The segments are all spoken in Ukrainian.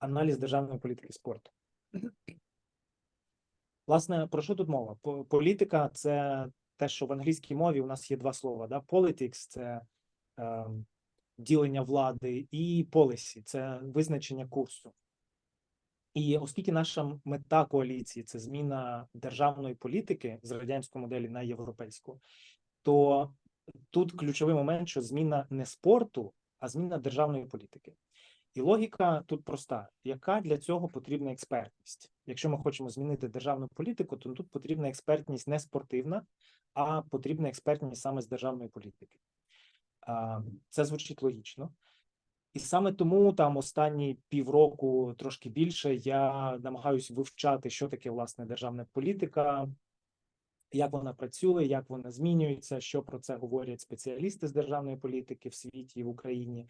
Аналіз державної політики спорту. Власне, про що тут мова? Політика це те, що в англійській мові у нас є два слова. Да? Politics – це е, ділення влади, і policy – це визначення курсу. І оскільки наша мета коаліції це зміна державної політики з радянської моделі на європейську, то тут ключовий момент, що зміна не спорту, а зміна державної політики. І логіка тут проста: яка для цього потрібна експертність? Якщо ми хочемо змінити державну політику, то тут потрібна експертність не спортивна, а потрібна експертність саме з державної політики. Це звучить логічно. І саме тому там останні півроку, трошки більше, я намагаюся вивчати, що таке власне державна політика, як вона працює, як вона змінюється, що про це говорять спеціалісти з державної політики в світі і в Україні.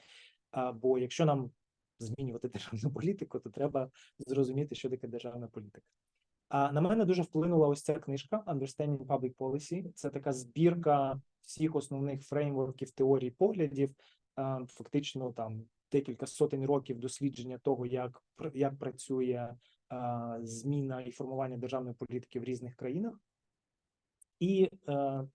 Бо якщо нам змінювати державну політику, то треба зрозуміти, що таке державна політика. А на мене дуже вплинула ось ця книжка Understanding Public Policy. Це така збірка всіх основних фреймворків теорій поглядів, фактично там декілька сотень років дослідження того, як як працює зміна і формування державної політики в різних країнах. І е,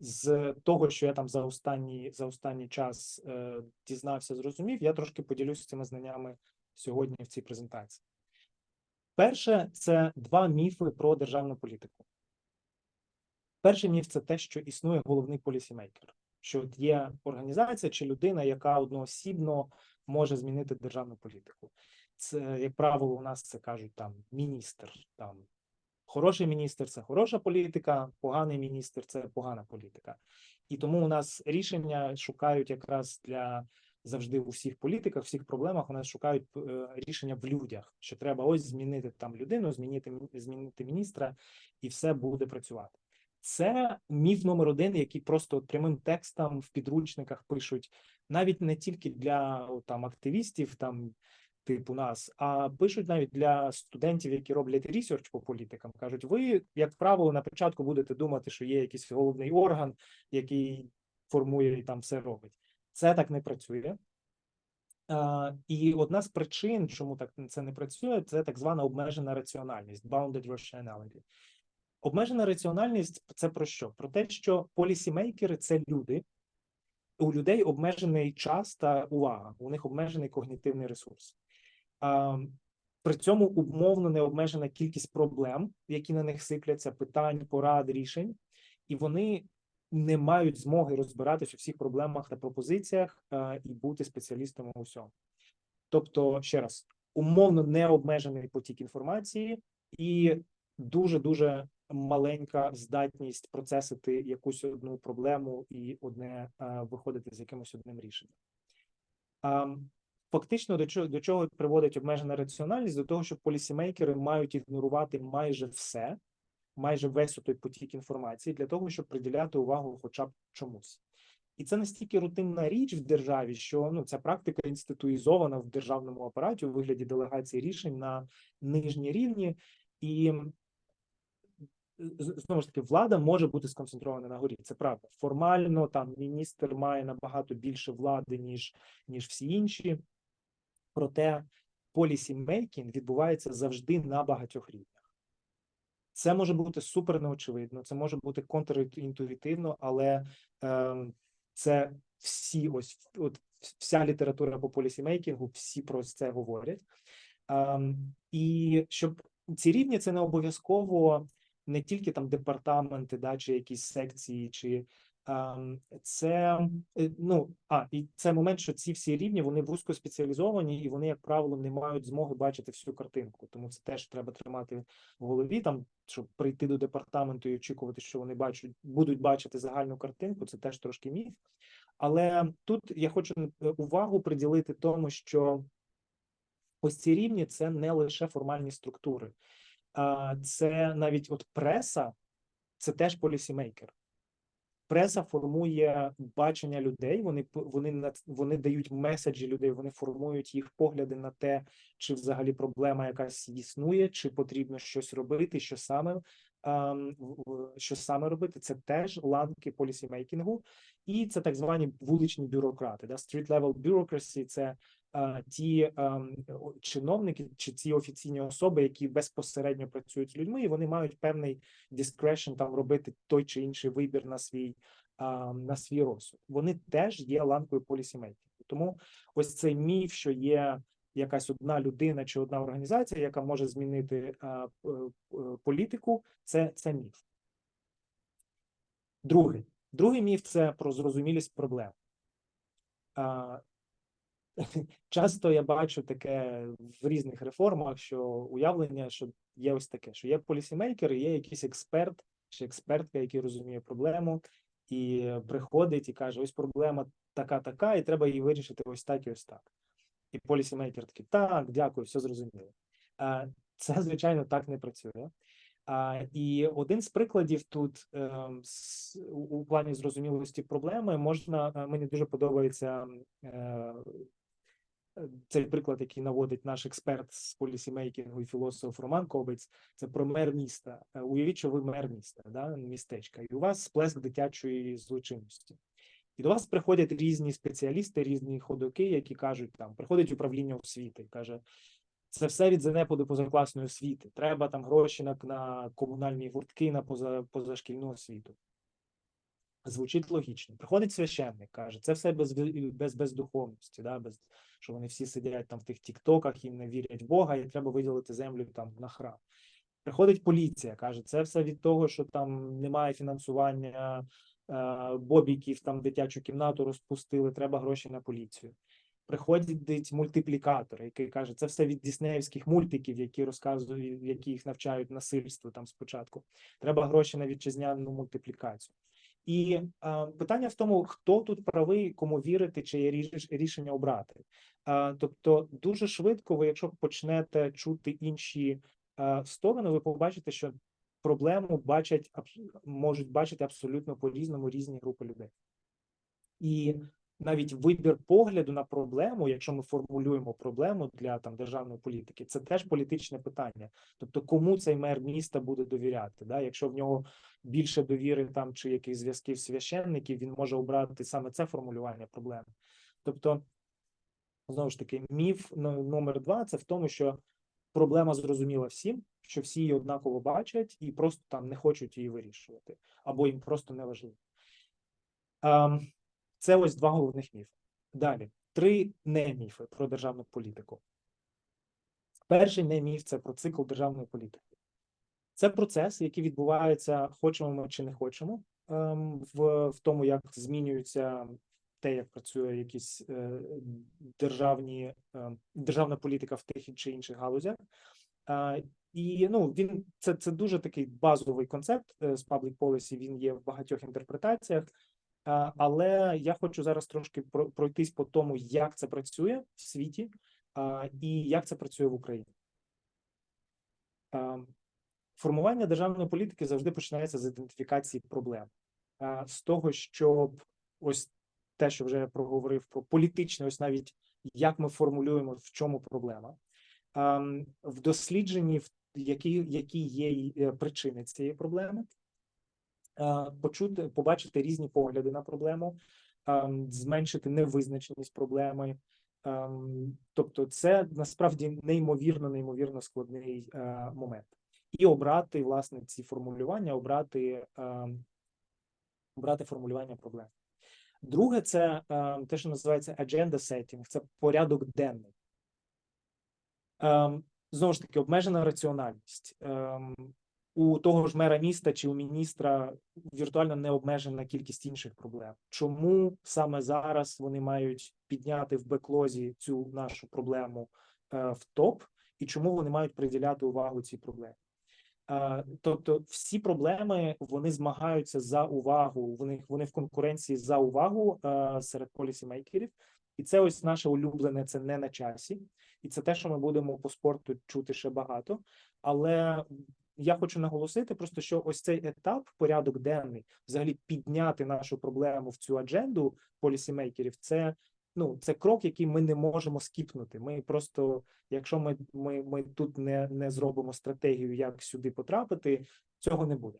з того, що я там за останній за останній час е, дізнався, зрозумів, я трошки поділюся цими знаннями сьогодні в цій презентації. Перше, це два міфи про державну політику. Перший міф це те, що існує головний полісімейкер, що от є організація чи людина, яка одноосібно може змінити державну політику. Це, як правило, у нас це кажуть там міністр, там хороший міністр це хороша політика, поганий міністр це погана політика. І тому у нас рішення шукають якраз для завжди у всіх політиках, всіх проблемах у нас шукають е, рішення в людях, що треба ось змінити там людину, змінити змінити міністра, і все буде працювати. Це міф номер один, який просто прямим текстом в підручниках пишуть навіть не тільки для там активістів, там типу нас, а пишуть навіть для студентів, які роблять ресерч по політикам. кажуть, ви, як правило, на початку будете думати, що є якийсь головний орган, який формує і там все робить. Це так не працює. А, і одна з причин, чому так це не працює, це так звана обмежена раціональність, bounded rationality. Обмежена раціональність це про що? Про те, що полісімейкери це люди, у людей обмежений час та увага, у них обмежений когнітивний ресурс. При цьому умовно не обмежена кількість проблем, які на них сипляться, питань, порад, рішень, і вони не мають змоги розбиратись у всіх проблемах та пропозиціях а, і бути спеціалістом у всьому. Тобто, ще раз, умовно необмежений потік інформації і дуже дуже маленька здатність процесити якусь одну проблему і одне а, виходити з якимось одним рішенням. Фактично, до чого до чого приводить обмежена раціональність? До того, що полісімейкери мають ігнорувати майже все, майже весь той потік інформації для того, щоб приділяти увагу хоча б чомусь. І це настільки рутинна річ в державі, що ну ця практика інституїзована в державному апараті у вигляді делегації рішень на нижні рівні, і знову ж таки влада може бути сконцентрована на горі. Це правда. Формально там міністр має набагато більше влади, ніж, ніж всі інші. Проте полісімейкінг відбувається завжди на багатьох рівнях. Це може бути супер неочевидно, це може бути контрінтуїтивно, але е, це всі ось от вся література по полісімейкінгу, всі про це говорять. Ем, і щоб ці рівні це не обов'язково не тільки там департаменти, да, чи якісь секції, чи це е, ну а і це момент, що ці всі рівні вони вузько спеціалізовані, і вони, як правило, не мають змоги бачити всю картинку. Тому це теж треба тримати в голові. Там щоб прийти до департаменту і очікувати, що вони бачать, будуть бачити загальну картинку. Це теж трошки міф. Але тут я хочу е, увагу приділити тому, що ось ці рівні це не лише формальні структури, це навіть от преса, це теж полісімейкер. Преса формує бачення людей. Вони вони вони дають меседжі людей, вони формують їх погляди на те, чи взагалі проблема якась існує, чи потрібно щось робити, що саме ем, що саме робити. Це теж ланки полісімейкінгу, і це так звані вуличні бюрократи. Да? Street level bureaucracy – це ті ем, чиновники чи ці офіційні особи, які безпосередньо працюють з людьми, і вони мають певний discretion там робити той чи інший вибір на свій на свій розсуд. Вони теж є ланкою полісімейкінгу. Тому ось цей міф, що є якась одна людина чи одна організація, яка може змінити а, п- п- політику, це, це міф. Другий. Другий міф це про зрозумілість проблем. А, часто я бачу таке в різних реформах, що уявлення, що є ось таке, що є полісімейкер, є якийсь експерт чи експертка, який розуміє проблему, і приходить і каже: ось проблема така, така, і треба її вирішити ось так і ось так. І полісімейкер такий, так, дякую, все зрозуміло. Це, звичайно, так не працює. А, і один з прикладів тут ем, с- у, плані зрозумілості проблеми можна, е, мені дуже подобається е, е, цей приклад, який наводить наш експерт з полісімейкінгу і філософ Роман Кобець, це про мер міста. Е, Уявіть, що ви мер міста, да, містечка, і у вас сплеск дитячої злочинності. І до вас приходять різні спеціалісти, різні ходоки, які кажуть, там приходить управління освіти, каже, це все від занепаду позакласної освіти. Треба там гроші на, на комунальні гуртки, на поза, позашкільну освіту. Звучить логічно. Приходить священник, каже, це все без, ви- без бездуховності, да, без, що вони всі сидять там в тих тіктоках і не вірять в Бога, і треба виділити землю там на храм. Приходить поліція, каже, це все від того, що там немає фінансування е, бобіків, там дитячу кімнату розпустили, треба гроші на поліцію. Приходить мультиплікатор, який каже, це все від діснеївських мультиків, які розказують, які їх навчають насильству там спочатку. Треба гроші на вітчизняну мультиплікацію. І е, питання в тому, хто тут правий, кому вірити, чи є ріш- рішення обрати. Е, тобто, дуже швидко, ви, якщо почнете чути інші е, сторони, ви побачите, що проблему бачать можуть бачити абсолютно по-різному різні групи людей. І навіть вибір погляду на проблему, якщо ми формулюємо проблему для там державної політики, це теж політичне питання. Тобто, кому цей мер міста буде довіряти? Да? Якщо в нього більше довіри там чи якихось зв'язків священників, він може обрати саме це формулювання проблеми. Тобто, знову ж таки, міф номер два це в тому, що проблема зрозуміла всім, що всі її однаково бачать і просто там не хочуть її вирішувати, або їм просто не важливо. Ем, Це ось два головних міфи. Далі три не міфи про державну політику. Перший не міф це про цикл державної політики. Це процес, який відбувається, хочемо ми чи не хочемо, ем, в, в тому, як змінюється те, як працює якісь е, державні е, державна політика в тих чи інших галузях. Е, і ну він це, це дуже такий базовий концепт з public policy, Він є в багатьох інтерпретаціях. Але я хочу зараз трошки пройтись по тому, як це працює в світі і як це працює в Україні. Формування державної політики завжди починається з ідентифікації проблем, з того, щоб ось те, що вже проговорив про політичне, ось навіть як ми формулюємо, в чому проблема. Ем, В дослідженні, які, які є е, причини цієї проблеми, почути, побачити різні погляди на проблему, ем, зменшити невизначеність проблеми. Ем, Тобто, це насправді неймовірно, неймовірно складний е, момент. І обрати власне ці формулювання, обрати, ем, обрати формулювання проблем. Друге, це ем, те, що називається agenda setting, це порядок денний. Ем, Знову ж таки, обмежена раціональність. У того ж мера міста чи у міністра віртуально необмежена кількість інших проблем. Чому саме зараз вони мають підняти в беклозі цю нашу проблему е, в топ, і чому вони мають приділяти увагу цій проблемі? Е, Тобто, всі проблеми вони змагаються за увагу. Вони вони в конкуренції за увагу е, серед полісімейкерів, і це ось наше улюблене. Це не на часі, і це те, що ми будемо по спорту чути ще багато. Але я хочу наголосити, просто що ось цей етап, порядок денний, взагалі підняти нашу проблему в цю адженду полісімейкерів. Це ну це крок, який ми не можемо скіпнути. Ми просто, якщо ми, ми, ми тут не, не зробимо стратегію, як сюди потрапити, цього не буде.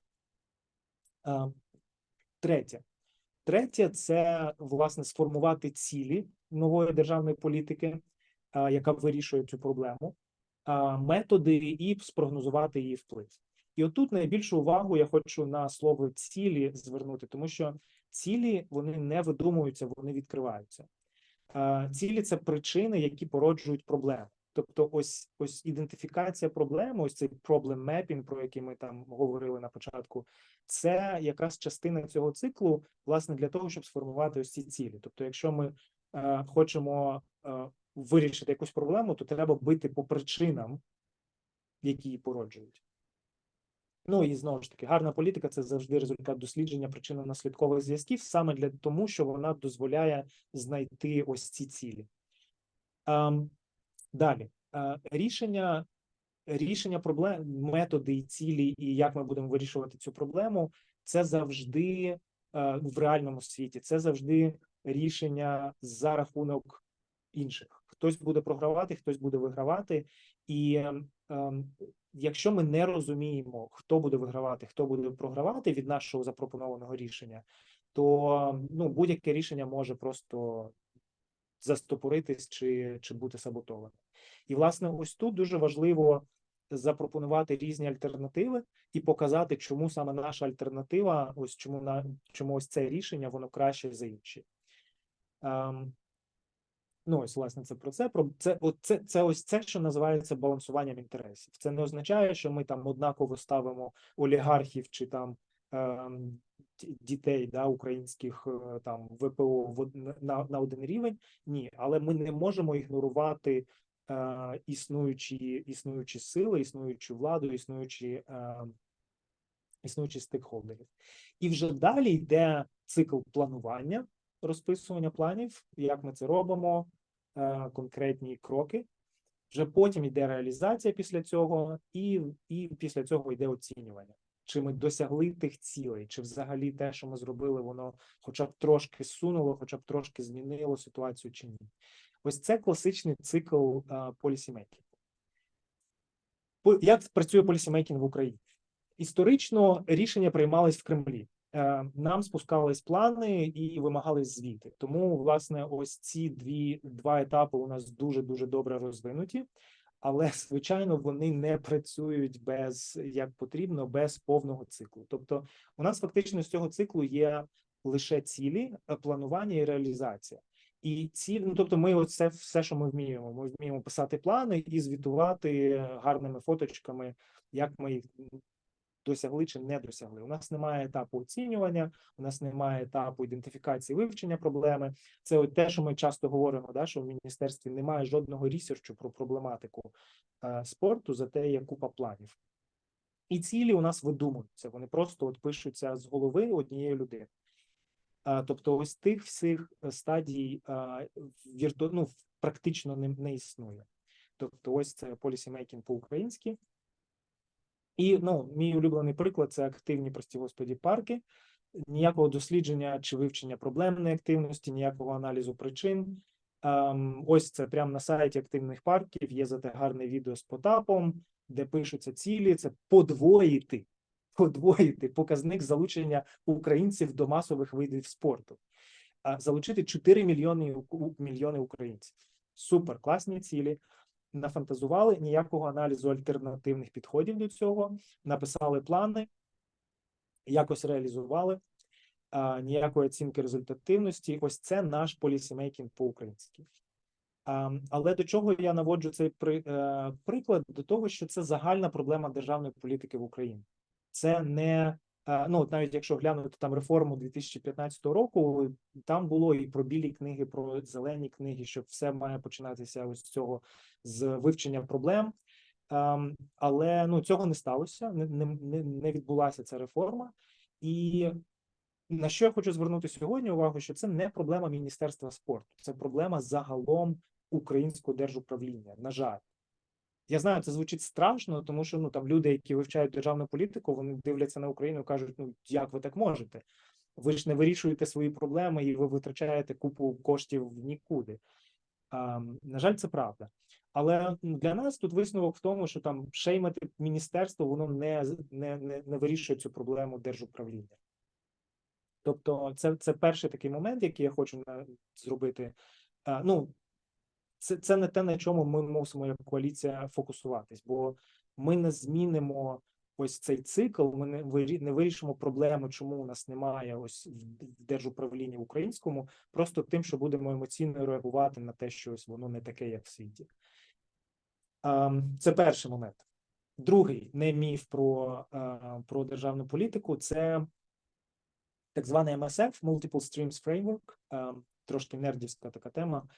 Третє. Третє це власне сформувати цілі нової державної політики. яка вирішує цю проблему, методи і спрогнозувати її вплив. І отут найбільшу увагу я хочу на слово цілі звернути, тому що цілі вони не видумуються, вони відкриваються. Цілі це причини, які породжують проблеми. Тобто, ось ось ідентифікація проблеми, ось цей problem mapping, про який ми там говорили на початку, це якраз частина цього циклу, власне, для того, щоб сформувати ось ці цілі. Тобто, якщо ми е, хочемо е, вирішити якусь проблему, то треба бити по причинам, які її породжують. Ну і знову ж таки, гарна політика це завжди результат дослідження причинно-наслідкових зв'язків, саме для тому, що вона дозволяє знайти ось ці цілі. Ем, Далі Е, рішення, рішення проблем, методи і цілі, і як ми будемо вирішувати цю проблему, це завжди е, в реальному світі. Це завжди рішення за рахунок інших. Хтось буде програвати, хтось буде вигравати, і ем, ем, якщо ми не розуміємо, хто буде вигравати, хто буде програвати від нашого запропонованого рішення, то ну будь-яке рішення може просто застопоритись чи, чи бути саботованим. І, власне, ось тут дуже важливо запропонувати різні альтернативи і показати, чому саме наша альтернатива, ось чому на чому ось це рішення, воно краще за інші. Ем, ну, ось, власне, це про це. Про це, от це, це ось це, що називається балансуванням інтересів. Це не означає, що ми там однаково ставимо олігархів чи там ді- дітей да, українських е, там ВПО в на, на один рівень. Ні, але ми не можемо ігнорувати е, існуючі, існуючі сили, існуючу владу, існуючі, е, існуючі стейкхолдерів. І вже далі йде цикл планування, розписування планів, як ми це робимо, е, конкретні кроки. Вже потім йде реалізація після цього, і, і після цього йде оцінювання. Чи ми досягли тих цілей, чи взагалі те, що ми зробили, воно хоча б трошки сунуло, хоча б трошки змінило ситуацію чи ні. Ось це класичний цикл полісімейкінгу. Як працює полісімейкінг в Україні? Історично рішення приймались в Кремлі. Е, Нам спускались плани і вимагались звіти. Тому, власне, ось ці дві два етапи у нас дуже дуже добре розвинуті, але звичайно вони не працюють без як потрібно, без повного циклу. Тобто, у нас фактично з цього циклу є лише цілі, е, планування і реалізація. І ціль, ну тобто, ми оце все, що ми вміємо. Ми вміємо писати плани і звітувати гарними фоточками, як ми їх досягли чи не досягли. У нас немає етапу оцінювання, у нас немає етапу ідентифікації вивчення проблеми. Це от те, що ми часто говоримо, да, що в міністерстві немає жодного рісерчу про проблематику е, спорту, зате є купа планів. І цілі у нас видумуються. Вони просто от пишуться з голови однієї людини. Тобто, ось тих всіх стадій ну, практично не, не існує. Тобто, ось це полісімейкінг по-українськи. І ну, мій улюблений приклад це активні прості господі парки. Ніякого дослідження чи вивчення проблемної активності, ніякого аналізу причин. Ем, ось це прямо на сайті активних парків. Є зате гарне відео з Потапом, де пишуться цілі: це подвоїти, подвоїти показник залучення українців до масових видів спорту, а залучити 4 мільйони мільйони українців. Супер класні цілі нафантазували ніякого аналізу альтернативних підходів до цього, написали плани, якось реалізували, а, ніякої оцінки результативності. Ось це наш полісімейкінг по-українськи. Але до чого я наводжу цей при, е, приклад? До того, що це загальна проблема державної політики в Україні. Це не ну, от навіть якщо глянути там реформу 2015 року, там було і про білі книги, про зелені книги, що все має починатися ось цього з вивчення проблем. Ем, але ну цього не сталося, не, не- не відбулася ця реформа. І на що я хочу звернути сьогодні увагу, що це не проблема Міністерства спорту, це проблема загалом українського держуправління. На жаль, я знаю, це звучить страшно, тому що ну там люди, які вивчають державну політику, вони дивляться на Україну кажуть: ну як ви так можете? Ви ж не вирішуєте свої проблеми і ви витрачаєте купу коштів в нікуди. А, на жаль, це правда. Але для нас тут висновок в тому, що там шеймати міністерство, воно не, не, не, не вирішує цю проблему держуправління. Тобто, це, це перший такий момент, який я хочу на, зробити. А, ну, це, це не те, на чому ми мусимо як коаліція фокусуватись, бо ми не змінимо ось цей цикл. Ми не не вирішимо проблему, чому у нас немає ось в держуправлінні українському, просто тим, що будемо емоційно реагувати на те, що ось воно не таке, як в світі. Ем, Це перший момент. Другий не міф про, е, про державну політику, це так званий MSF, Multiple Streams Framework, ем, трошки нердівська така тема.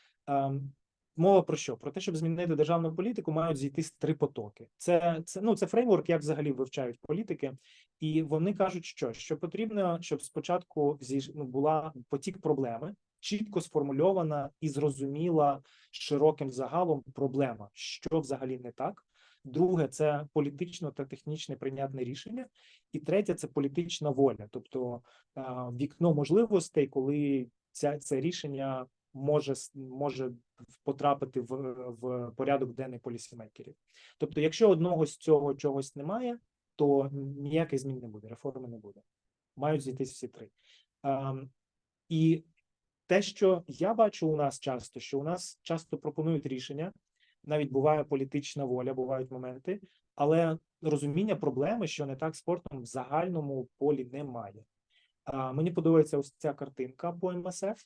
Мова про що? Про те, щоб змінити державну політику, мають зійтись три потоки. Це, це ну це фреймворк, як взагалі вивчають політики, і вони кажуть, що, що потрібно, щоб спочатку зіж, ну, була потік проблеми, чітко сформульована і зрозуміла широким загалом проблема, що взагалі не так. Друге, це політично та технічне прийнятне рішення, і третє це політична воля, тобто вікно можливостей, коли ця це рішення може може потрапити в, в порядок денний полісімейкерів. Тобто, якщо одного з цього чогось немає, то ніяких змін не буде, реформи не буде. Мають зійтись всі три. Ем, і те, що я бачу у нас часто, що у нас часто пропонують рішення, навіть буває політична воля, бувають моменти, але розуміння проблеми, що не так спортом в загальному полі немає. А, мені подобається ось ця картинка по МСФ.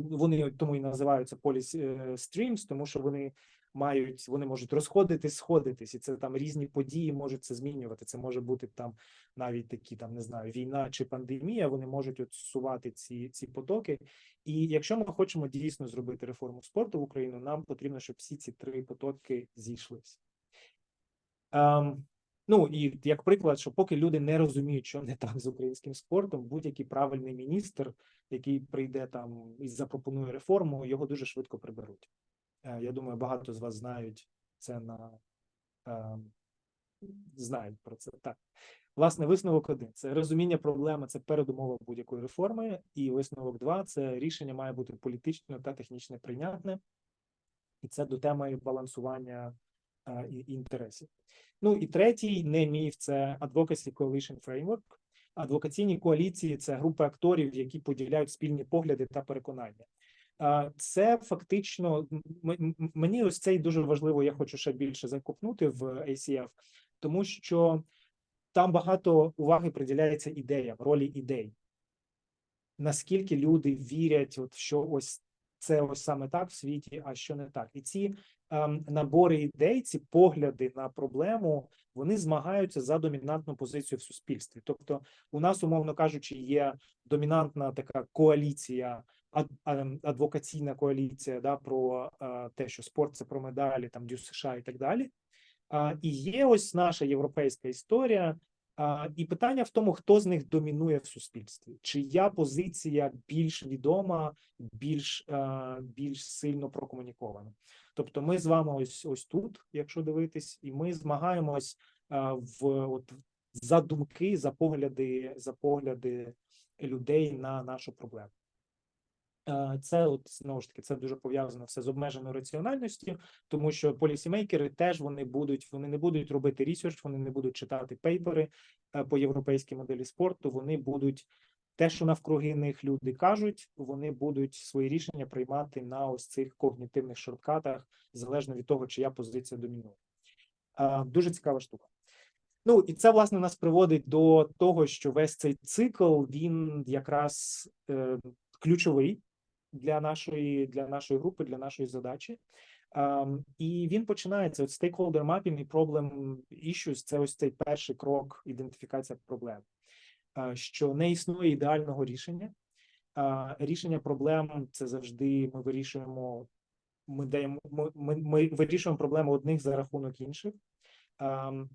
Вони тому і називаються Policy е, Streams, тому що вони мають, вони можуть розходитись, сходитись, і це там різні події можуть це змінювати. Це може бути там навіть такі, там не знаю, війна чи пандемія. Вони можуть от сувати ці, ці потоки. І якщо ми хочемо дійсно зробити реформу спорту в Україну, нам потрібно, щоб всі ці три потоки зійшлися. Ем, ну і як приклад, що поки люди не розуміють, що не так з українським спортом, будь-який правильний міністр, який прийде там і запропонує реформу, його дуже швидко приберуть. Е, Я думаю, багато з вас знають це на ем, знають про це. Так, власне, висновок один це розуміння проблеми, це передумова будь-якої реформи. І висновок два це рішення має бути політично та технічно прийнятне, і це до теми балансування е, і- інтересів. Ну і третій не міф це Advocacy Coalition Framework. Адвокаційні коаліції це групи акторів, які поділяють спільні погляди та переконання. Це фактично мені ось це і дуже важливо. Я хочу ще більше закопнути в ACF, тому що там багато уваги приділяється ідеям, ролі ідей. Наскільки люди вірять, от що ось це ось саме так в світі, а що не так, і ці ем, набори ідей, ці погляди на проблему, вони змагаються за домінантну позицію в суспільстві. Тобто, у нас, умовно кажучи, є домінантна така коаліція, ем, адвокаційна коаліція, да, про е, те, що спорт це про медалі, там Дю США і так далі. А, і є ось наша європейська історія. І питання в тому, хто з них домінує в суспільстві, чия позиція більш відома, більш, більш сильно прокомунікована. Тобто, ми з вами ось ось тут, якщо дивитись, і ми змагаємось в от за думки, за погляди, за погляди людей на нашу проблему. Е, Це от знову ж таки це дуже пов'язано все з обмеженою раціональністю, тому що полісімейкери теж вони будуть, вони не будуть робити ресерч, вони не будуть читати пейпери е, по європейській моделі спорту. Вони будуть те, що навкруги них люди кажуть, вони будуть свої рішення приймати на ось цих когнітивних шорткатах, залежно від того, чия позиція домінує. Е, Дуже цікава штука. Ну і це власне нас приводить до того, що весь цей цикл він якраз е, ключовий для нашої для нашої групи, для нашої задачі. Um, і він починається от stakeholder mapping і problem issues – це ось цей перший крок ідентифікація проблем, uh, що не існує ідеального рішення. Uh, рішення проблем це завжди ми вирішуємо. Ми даємо ми, ми, ми вирішуємо проблеми одних за рахунок інших. Um,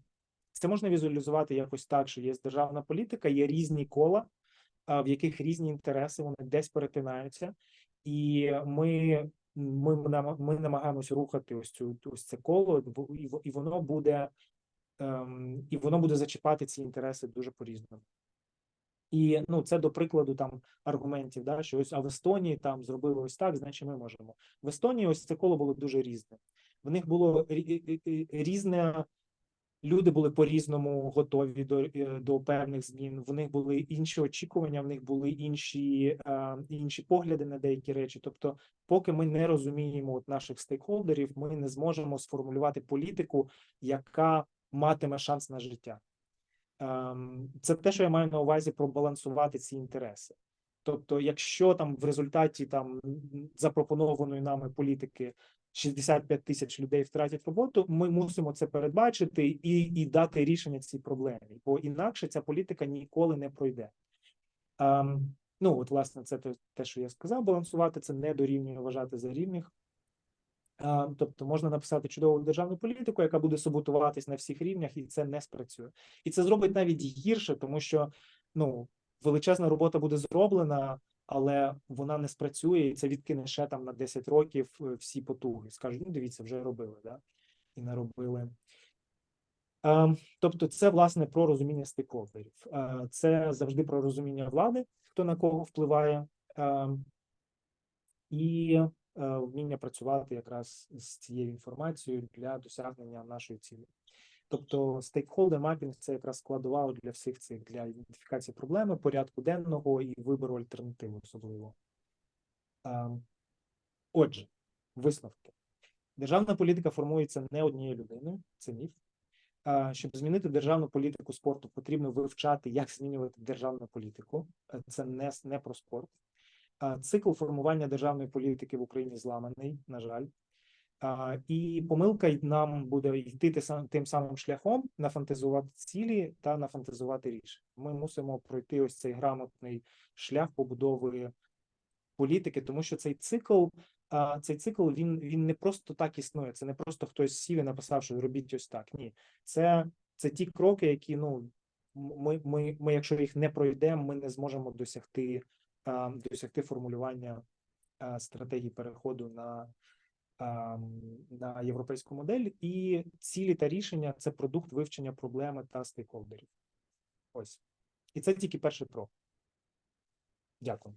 це можна візуалізувати якось так, що є державна політика, є різні кола, в яких різні інтереси вони десь перетинаються, і ми, ми, ми намагаємося рухати ось цю ось це коло, і і воно буде ем, і воно буде зачіпати ці інтереси дуже по-різному. І ну, це до прикладу там аргументів, да, що ось а в Естонії там зробили ось так, значить ми можемо. В Естонії ось це коло було дуже різне. В них було рі- рі- рі- різне люди були по-різному готові до, е, до певних змін. В них були інші очікування, в них були інші, е, інші погляди на деякі речі. Тобто, поки ми не розуміємо от наших стейкхолдерів, ми не зможемо сформулювати політику, яка матиме шанс на життя. Ем, Це те, що я маю на увазі про балансувати ці інтереси. Тобто, якщо там в результаті там запропонованої нами політики 65 тисяч людей втратять роботу, ми мусимо це передбачити і, і дати рішення цій проблемі, бо інакше ця політика ніколи не пройде. Ем, ну, от, власне, це те, те, що я сказав, балансувати це не дорівнює вважати за рівних. А, Тобто можна написати чудову державну політику, яка буде саботуватись на всіх рівнях, і це не спрацює. І це зробить навіть гірше, тому що ну величезна робота буде зроблена, але вона не спрацює, і це відкине ще там на 10 років е, всі потуги. Скажуть, ну дивіться, вже робили, да? і наробили. А, Тобто, це власне про розуміння стейкхолдерів. А, Це завжди про розуміння влади, хто на кого впливає. А, І е, вміння працювати якраз з цією інформацією для досягнення нашої цілі. Тобто стейкхолдер мапінг це якраз складова для всіх цих для ідентифікації проблеми, порядку денного і вибору альтернативи особливо. Отже, висновки. Державна політика формується не однією людиною, це міф. Щоб змінити державну політику спорту, потрібно вивчати, як змінювати державну політику. Е, Це не, не про спорт. Цикл формування державної політики в Україні зламаний, на жаль. І помилка нам буде йти тим самим шляхом нафантазувати цілі та нафантазувати рішення. Ми мусимо пройти ось цей грамотний шлях побудови політики, тому що цей цикл, цей цикл він, він не просто так існує. Це не просто хтось сів і написав, що робіть ось так. Ні, це, це ті кроки, які ну ми, ми, ми, якщо їх не пройдемо, ми не зможемо досягти, досягти формулювання стратегії переходу на на європейську модель, і цілі та рішення це продукт вивчення проблеми та стейкхолдерів. Ось. І це тільки перший крок. Дякую.